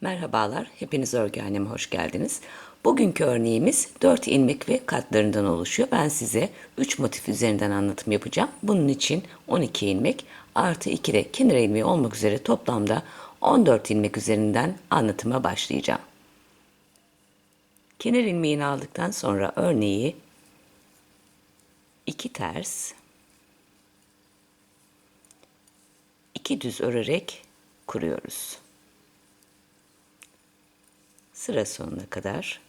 Merhabalar, hepiniz örgü anneme hoş geldiniz. Bugünkü örneğimiz 4 ilmek ve katlarından oluşuyor. Ben size 3 motif üzerinden anlatım yapacağım. Bunun için 12 ilmek artı 2 de kenar ilmeği olmak üzere toplamda 14 ilmek üzerinden anlatıma başlayacağım. Kenar ilmeğini aldıktan sonra örneği 2 ters 2 düz örerek kuruyoruz. Sıra sonuna kadar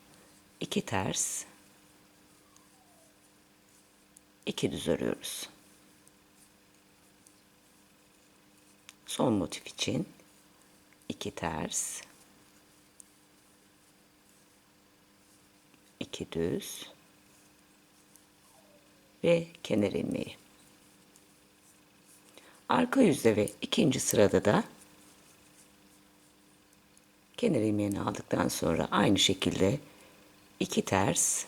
iki ters, iki düz örüyoruz. Son motif için iki ters, iki düz ve kenar ilmeği. Arka yüzde ve ikinci sırada da kenar ilmeğini aldıktan sonra aynı şekilde iki ters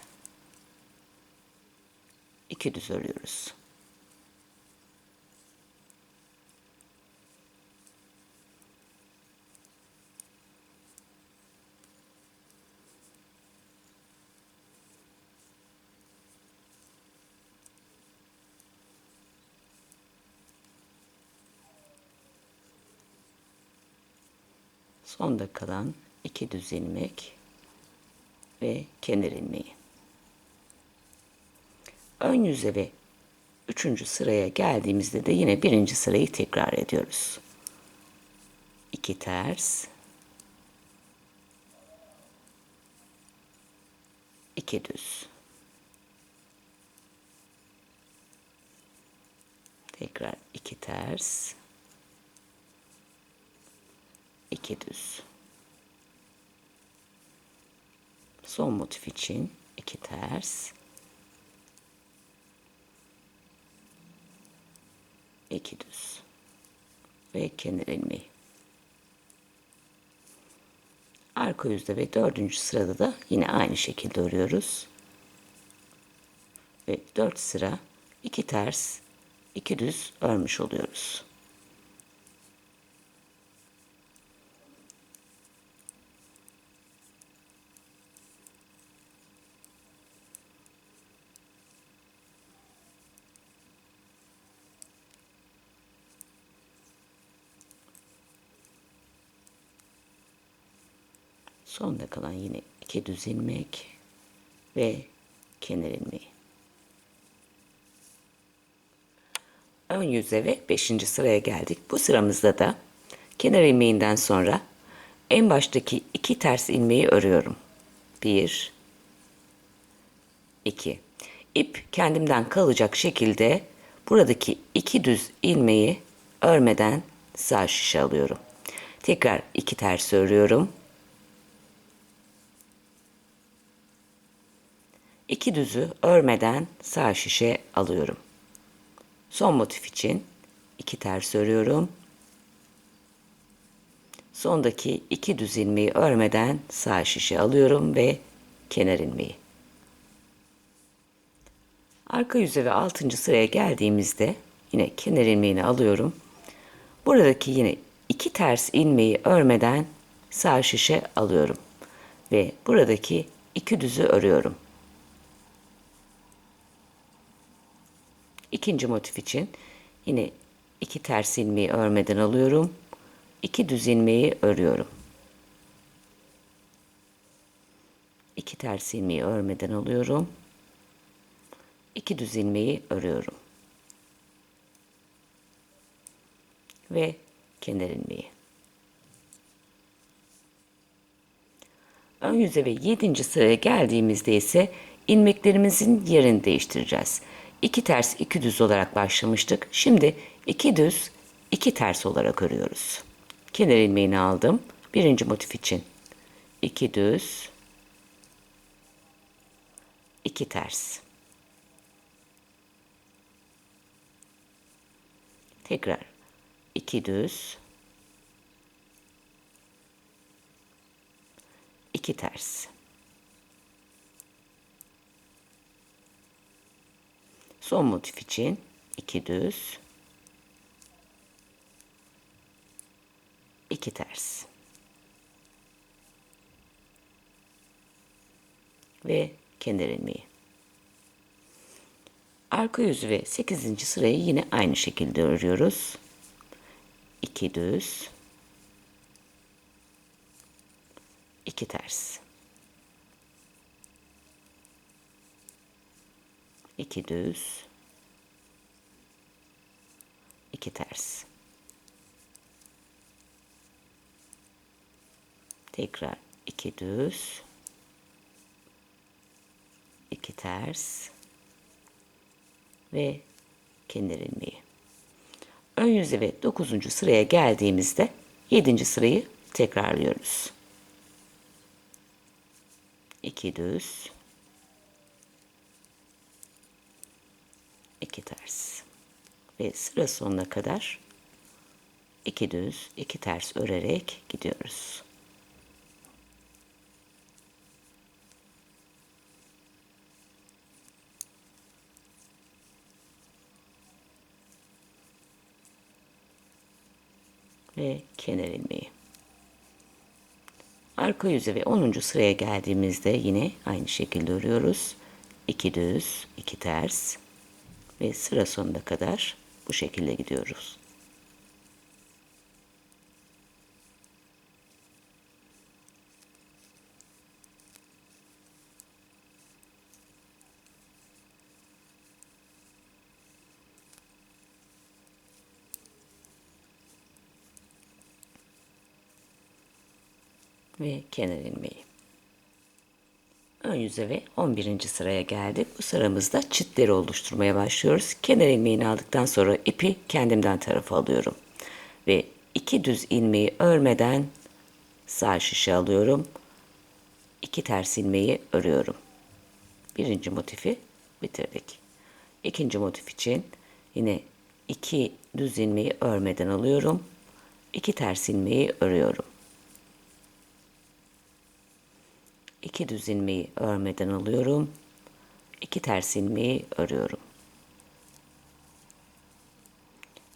iki düz örüyoruz. Sonda kalan iki düz ilmek ve kenar ilmeği. Ön yüze ve üçüncü sıraya geldiğimizde de yine birinci sırayı tekrar ediyoruz. İki ters, iki düz. Tekrar iki ters, iki düz. Son motif için iki ters, iki düz ve kenar ilmeği. Arka yüzde ve dördüncü sırada da yine aynı şekilde örüyoruz. Ve dört sıra iki ters, iki düz örmüş oluyoruz. Sonda kalan yine iki düz ilmek ve kenar ilmeği. Ön yüze ve 5. sıraya geldik. Bu sıramızda da kenar ilmeğinden sonra en baştaki iki ters ilmeği örüyorum. 1 2 İp kendimden kalacak şekilde buradaki iki düz ilmeği örmeden sağ şişe alıyorum. Tekrar iki ters örüyorum. İki düzü örmeden sağ şişe alıyorum. Son motif için iki ters örüyorum. Sondaki iki düz ilmeği örmeden sağ şişe alıyorum ve kenar ilmeği. Arka yüze ve altıncı sıraya geldiğimizde yine kenar ilmeğini alıyorum. Buradaki yine iki ters ilmeği örmeden sağ şişe alıyorum ve buradaki iki düzü örüyorum. İkinci motif için yine iki ters ilmeği örmeden alıyorum. iki düz ilmeği örüyorum. İki ters ilmeği örmeden alıyorum. iki düz ilmeği örüyorum. Ve kenar ilmeği. Ön yüze ve yedinci sıraya geldiğimizde ise ilmeklerimizin yerini değiştireceğiz. 2 ters 2 düz olarak başlamıştık. Şimdi 2 düz 2 ters olarak örüyoruz. Kenar ilmeğini aldım. Birinci motif için 2 düz 2 ters. Tekrar 2 düz 2 ters. Son motif için iki düz, iki ters. Ve kenar ilmeği. Arka yüzü ve 8. sırayı yine aynı şekilde örüyoruz. 2 düz, 2 ters. 2 düz, 2 ters. Tekrar 2 düz, 2 ters ve kenar ilmeği. Ön yüze ve 9. sıraya geldiğimizde 7. sırayı tekrarlıyoruz. 2 düz, 2 ters ve sıra sonuna kadar 2 düz, 2 ters örerek gidiyoruz. ve kenar ilmeği. Arka yüze ve 10. sıraya geldiğimizde yine aynı şekilde örüyoruz. 2 düz, 2 ters ve sıra sonuna kadar bu şekilde gidiyoruz. ve kenar ilmeği. Ön yüze ve 11. sıraya geldik. Bu sıramızda çitleri oluşturmaya başlıyoruz. Kenar ilmeğini aldıktan sonra ipi kendimden tarafa alıyorum. Ve iki düz ilmeği örmeden sağ şişe alıyorum. İki ters ilmeği örüyorum. Birinci motifi bitirdik. İkinci motif için yine iki düz ilmeği örmeden alıyorum. İki ters ilmeği örüyorum. İki düz ilmeği örmeden alıyorum. iki ters ilmeği örüyorum.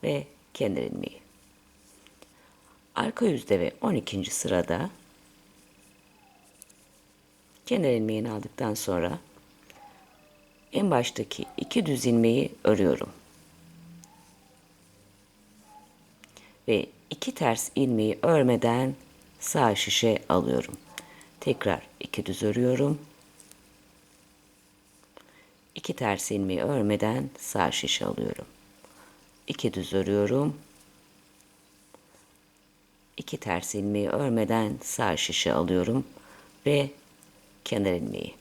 Ve kenar ilmeği. Arka yüzde ve 12. sırada kenar ilmeğini aldıktan sonra en baştaki iki düz ilmeği örüyorum. Ve iki ters ilmeği örmeden sağ şişe alıyorum. Tekrar iki düz örüyorum. İki ters ilmeği örmeden sağ şişe alıyorum. İki düz örüyorum. İki ters ilmeği örmeden sağ şişe alıyorum ve kenar ilmeği.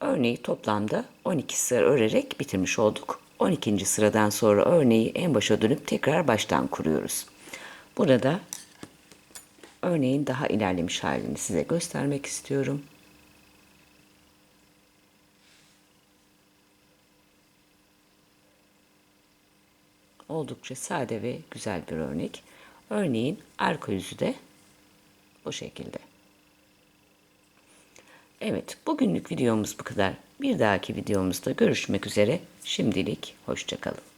Örneği toplamda 12 sıra örerek bitirmiş olduk. 12. sıradan sonra örneği en başa dönüp tekrar baştan kuruyoruz. Burada örneğin daha ilerlemiş halini size göstermek istiyorum. Oldukça sade ve güzel bir örnek. Örneğin arka yüzü de bu şekilde. Evet, bugünlük videomuz bu kadar. Bir dahaki videomuzda görüşmek üzere. Şimdilik hoşçakalın.